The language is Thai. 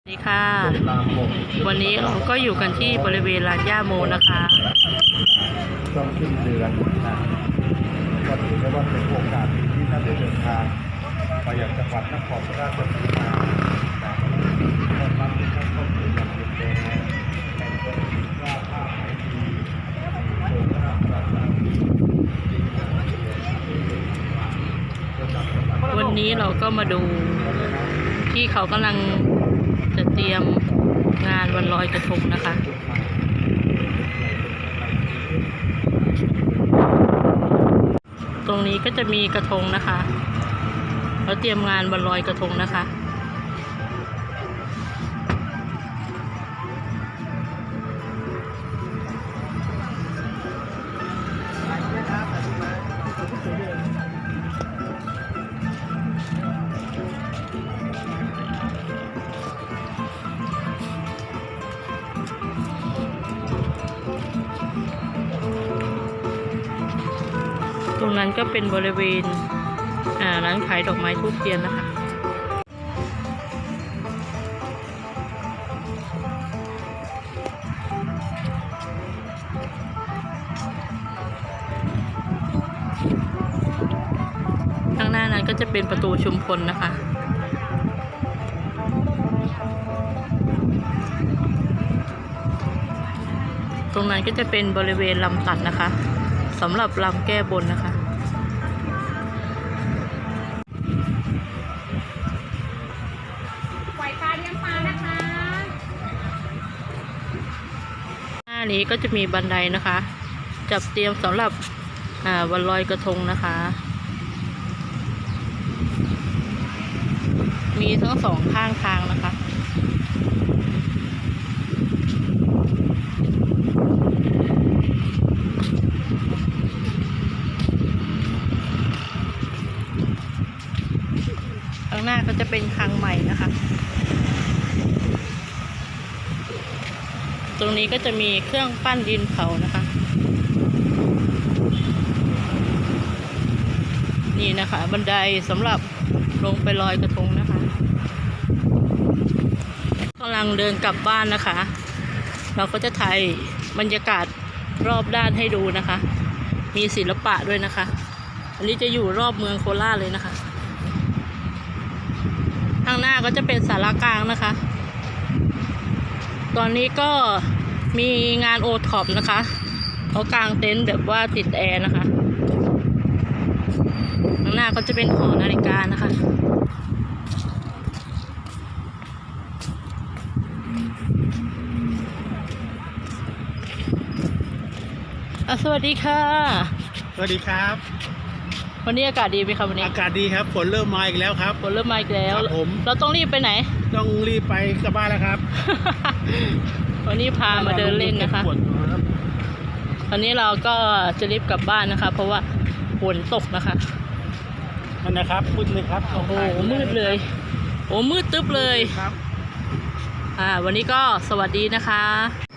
สวัสดีค่ะ วันนี้เราก็อยู่กันที่บริเวณลานย่าโมนะคะช่วงสิ้นเดือนนะก็ถือได้ว่าเป็นโอกาสดีที่ท่านได้เดินทางมาอย่างจังหวัดนครราชสีมานะต้อนรับทุกท่านเข้าสู่วันเย็นแดงแต่งตัวว่าผ้าไหมดีโชว์พระปราสาทดีจริงนะระดับจังหวัดวันนี้เราก็มาดูที่เขากำลัง จะเตรียมงานวันลอยกระทงนะคะตรงนี้ก็จะมีกระทงนะคะ เราเตรียมงานวันลอยกระทงนะคะ รงนั้นก็เป็นบริเวณร้านขายดอกไม้ทูบเทียนนะคะข้างหน้านั้นก็จะเป็นประตูชุมพลนะคะตรงนั้นก็จะเป็นบริเวณลำตัดนะคะสำหรับลำแก้บนนะคะานี้ก็จะมีบันไดนะคะ จับเตรียมสำหรับวันลอยกระทงนะคะ มีทั้งสองข้างทางนะคะข้างหน้าก็จะเป็นคางใหม่นะคะ ตรงนี้ก็จะมีเครื่องปั้นดินเผานะคะ นี่นะคะ บันไดสำหรับลงไปลอยกระทงนะคะกำลังเดินกลับบ้านนะคะ เราก็จะถ่ายบรรยากาศรอบด้านให้ดูนะคะ มีศิลปะด้วยนะคะ อันนี้จะอยู่รอบเมืองโคราชเลยนะคะข้างหน้าก็จะเป็นสารกลางนะคะ ตอนนี้ก็มีงานโอท็อปนะคะเขากางเต็นท์แบบว่าติดแอร์นะคะข้างหน้าก็จะเป็นหอนาฬิกานะคะอะสวัสดีค่ะ สวัสดีครับ วันนี้อากาศดีไหมคะวันนี้อากาศดีครับฝนเริ่มมาอีกแล้วครับฝนเริ่มมาอีกแล้วครับผมเราต้องรีบไปไหน ต้องรีบไปกลับบ้านแล้วครับ วันนี้พามาเดินเล่นนะคะฝนครับวันนี้เราก็จะรีบกลับบ้านนะคะ เพราะว่าฝนตกนะคะนั่นนะครับมืดเลยครับโอ้โหมืดเลย โอ้มืดตึ๊บเลยครับอ่าวันนี้ก็สวัสดีนะคะ